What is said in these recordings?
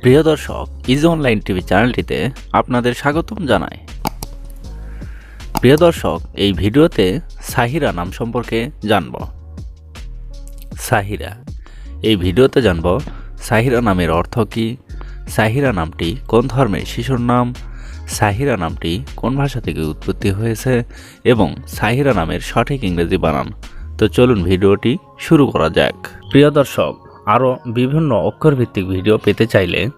প্রিয় দর্শক easy online TV চ্যানেলটিতে আপনাদের স্বাগতম জানাই। প্রিয় দর্শক, এই ভিডিওতে সাহিরা নাম সম্পর্কে জানব। সাহিরা, এই ভিডিওতে জানব সাহিরা নামের অর্থ কী, সাহিরা নামটি কোন ধর্মের শিশুর নাম, সাহিরা নামটি কোন ভাষা থেকে উৎপত্তি হয়েছে, এবং সাহিরা নামের সঠিক ইংরেজি বানান। তো চলুন ভিডিওটি শুরু করা যাক। প্রিয় দর্শক আরও বিভিন্ন অক্ষরভিত্তিক ভিডিও পেতে চাইলে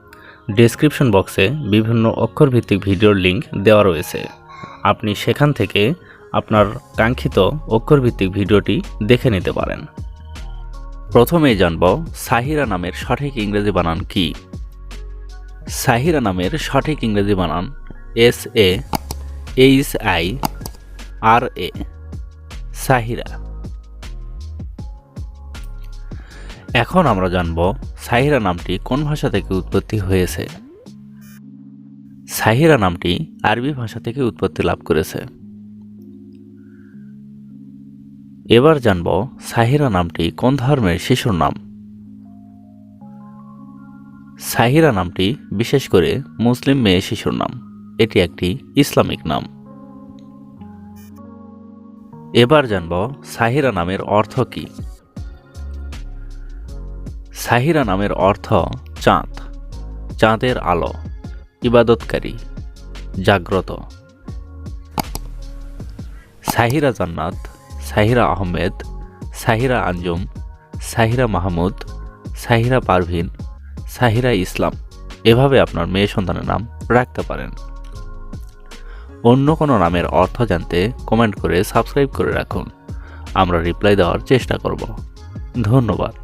ডেসক্রিপশন বক্সে বিভিন্ন অক্ষরভিত্তিক ভিডিওর লিঙ্ক দেওয়া রয়েছে। আপনি সেখান থেকে আপনার কাঙ্ক্ষিত অক্ষরভিত্তিক ভিডিওটি দেখে নিতে পারেন। প্রথমেই জানব সাহিরা নামের সঠিক ইংরেজি বানান কি? সাহিরা নামের সঠিক ইংরেজি বানান S A H I R A Sahira. এখন আমরা জানব সাহিরা নামটি কোন ভাষা থেকে উৎপত্তি হয়েছে। সাহিরা নামটি আরবি ভাষা থেকে উৎপত্তি লাভ করেছে। এবার জানব সাহিরা নামটি কোন ধর্মের শিশুর নাম। সাহিরা নামটি বিশেষ করে মুসলিম মেয়ে শিশুর নাম। এটি একটি ইসলামিক নাম। এবার জানব সাহিরা নামের অর্থ কী। সাহিরা নামের অর্থ চাঁদ, চাঁদের আলো, ইবাদতকারী, জাগ্রত। সাহিরা জান্নাত, সাহিরা আহমেদ, সাহিরা আঞ্জুম, সাহিরা মাহমুদ, সাহিরা পারভিন, সাহিরা ইসলাম, এভাবে আপনার মেয়ে সন্তানের নাম রাখতে পারেন। অন্য কোনো নামের অর্থ জানতে কমেন্ট করে সাবস্ক্রাইব করে রাখুন। আমরা রিপ্লাই দেওয়ার চেষ্টা করব। ধন্যবাদ।